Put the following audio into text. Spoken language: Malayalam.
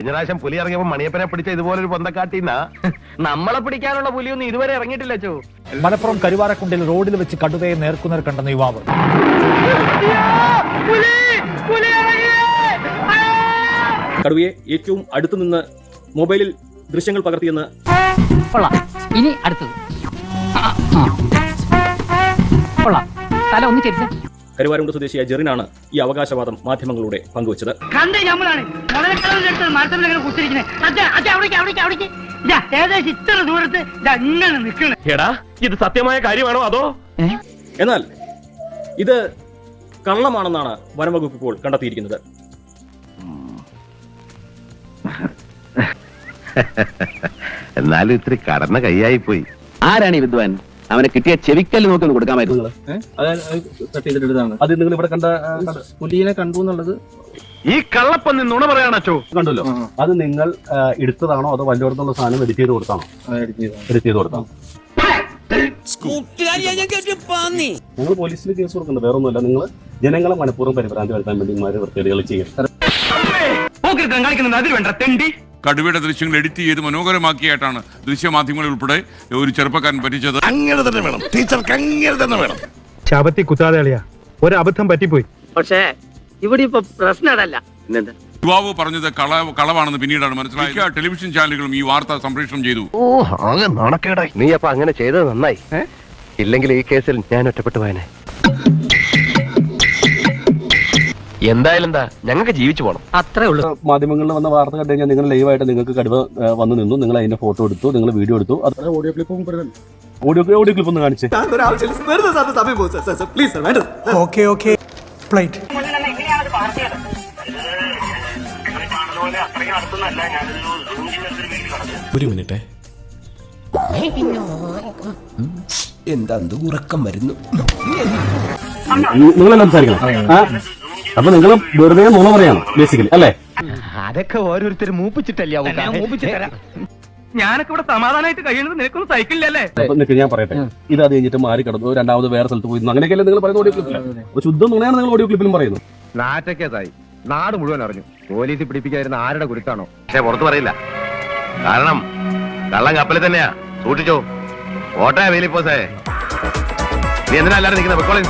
കഴിഞ്ഞ പ്രാവശ്യം പുലി ഇറങ്ങിയപ്പോ മണിയപ്പനെ പിടിച്ച ഇതുപോലെ ഒരു പൊന്തക്കാട്ടിന്ന. നമ്മളെ പിടിക്കാനുള്ള പുലിയൊന്നും ഇതുവരെ ഇറങ്ങിയിട്ടില്ല ചോ മലപ്പുറം കരുവാരക്കുണ്ടിൽ റോഡിൽ വെച്ച് കടുവയെ നേർക്കുനേർ കണ്ടെന്ന യുവാവ്. കടുവയെ ഏറ്റവും അടുത്തു നിന്ന് മൊബൈലിൽ ദൃശ്യങ്ങൾ പകർത്തിയെന്ന് കൊള്ളാം. ഇനി അടുത്തത്. ആ, ആ. കൊള്ളാം. തല ഒന്ന് ചെരിച്ച കരുവാരുണ്ട് സ്വദേശിയായ ജെറിനാണ് ഈ അവകാശവാദം മാധ്യമങ്ങളിലൂടെ പങ്കുവച്ചത്. ഇത് സത്യമായ കാര്യമാണോ അതോ? എന്നാൽ ഇത് കള്ളമാണെന്നാണ് വനംവകുപ്പ് ഇപ്പോൾ കണ്ടെത്തിയിരിക്കുന്നത്. എന്നാലും ഇത്തിരി കടന്ന കൈയായി പോയി. ആരാണ് ഈ വിദ്വാൻ? അവനെ കിട്ടിയ ചെവിക്കല്ല് നോക്കി ഒന്ന് കൊടുക്കാമായിരുന്നു. അത് നിങ്ങൾ ഇവിടെ കണ്ട പുലിയെ കണ്ടു എന്നുള്ളത് ഈ കള്ളപ്പന്നി നുണ പറയാണോ കണ്ടല്ലോ. അത് നിങ്ങൾ എടുത്തതാണോ അതോ വല്ലയിടത്തുള്ള സാധനം എഡിറ്റ് ചെയ്ത് കൊടുത്താണോ? എഡിറ്റ് ചെയ്ത്. കൊടുത്താണോ? നിങ്ങൾ പോലീസിൽ കേസ് കൊടുക്കുന്നുണ്ട് വേറെ ഒന്നുമല്ല നിങ്ങൾ ജനങ്ങളെ മനഃപൂർവം പരിഭ്രാന്തി വരുത്താൻ വേണ്ടി ഇമാര് വൃത്തികേടുകൾ ചെയ്യും കളിക്കുന്നുണ്ട് അതിൽ വേണ്ട തെണ്ടി. കടുവയുടെ ദൃശ്യങ്ങൾ എഡിറ്റ് ചെയ്ത് മനോഹരമാക്കിയായിട്ടാണ് ദൃശ്യമാധ്യമങ്ങളിൽ ഉൾപ്പെടെ ഒരു ചെറുപ്പക്കാരൻ പറ്റിച്ചത്. അങ്ങനെ തന്നെ വേണം. ടീച്ചർക്ക് അങ്ങനെ തന്നെ വേണം. ശാപത്തി കുത്താതെ ഒരു അബദ്ധം പറ്റിപ്പോയി. പക്ഷേ ഇവിടെ ഇപ്പൊ പ്രശ്നം അതല്ല. പിന്നെന്താ? യുവാവ് പറഞ്ഞത് കള കളവാണെന്ന് പിന്നീടാണ് മനസ്സിലായത്. മിക്ക ടെലിവിഷൻ ചാനലുകളും ഈ വാർത്ത സംപ്രേഷണം ചെയ്തു. ഓ അങ്ങനെ നടക്കേടായി നീ അപ്പൊ അങ്ങനെ ചെയ്തത് നന്നായി. ഇല്ലെങ്കിൽ ഈ കേസിൽ ഞാൻ ഒറ്റപ്പെട്ടു പോയനെ. എന്തായാലും എന്താ ഞങ്ങൾക്ക് ജീവിച്ചു പോണം. അത്രേ ഉള്ളൂ. മാധ്യമങ്ങളിൽ വന്ന വാർത്ത കണ്ടു കഴിഞ്ഞാൽ നിങ്ങൾ ലൈവായിട്ട് നിങ്ങൾക്ക് കടുവ വന്നു നിന്നു. നിങ്ങൾ അതിന്റെ ഫോട്ടോ എടുത്തു നിങ്ങൾ വീഡിയോ എടുത്തു. Audio clip audio audio clip ഒന്ന് കാണിച്ചേ. ഓക്കെ ഓക്കെ പ്ലേറ്റ് ഒരു മിനിറ്റ്. എന്താ ഉറക്കം വരുന്നു? നിങ്ങളെല്ലാം സംസാരിക്കണം? അപ്പൊ നിങ്ങൾ വെറുതെ നുണ പറയാണ് ബേസിക്കലി അല്ലേ? അതൊക്കെ ഓരോരുത്തർ മൂപ്പിച്ചിട്ടല്ലേ ഞാനൊക്കെ ഇവിടെ സമാധാനമായിട്ട് കഴിയുന്നത് നിനക്കൊന്നും സൈക്കിളില്ലല്ലേ അപ്പൊ നിക്ക് ഞാൻ പറയട്ടെ ഇത് അത് കഴിഞ്ഞിട്ട് മാറി കിടന്നു രണ്ടാമത് വേറെ സ്ഥലത്ത് പോയി. അങ്ങനെയൊക്കെയല്ലേ നിങ്ങൾ പറയുന്ന ഓഡിയോ ക്ലിപ്പിൽ ശുദ്ധം ശുദ്ധ നുണയാണ് നിങ്ങൾ ഓഡിയോ ക്ലിപ്പിലും പറയുന്നത്. നാറ്റക്കേസായി നാട് മുഴുവൻ അറിഞ്ഞു. പോലീസ് പിടിപ്പിക്കാതിരുന്ന ആരുടെ കുരുത്താണോ പക്ഷെ പുറത്ത് പറയില്ല. കാരണം കള്ളം കപ്പലിൽ തന്നെയാ. സൂക്ഷിച്ചോ. ഓട്ടയ വേലിപ്പോസേ നീ എന്തിനാ എല്ലാരും നിൽക്കുന്നത് പൊക്കോളെ.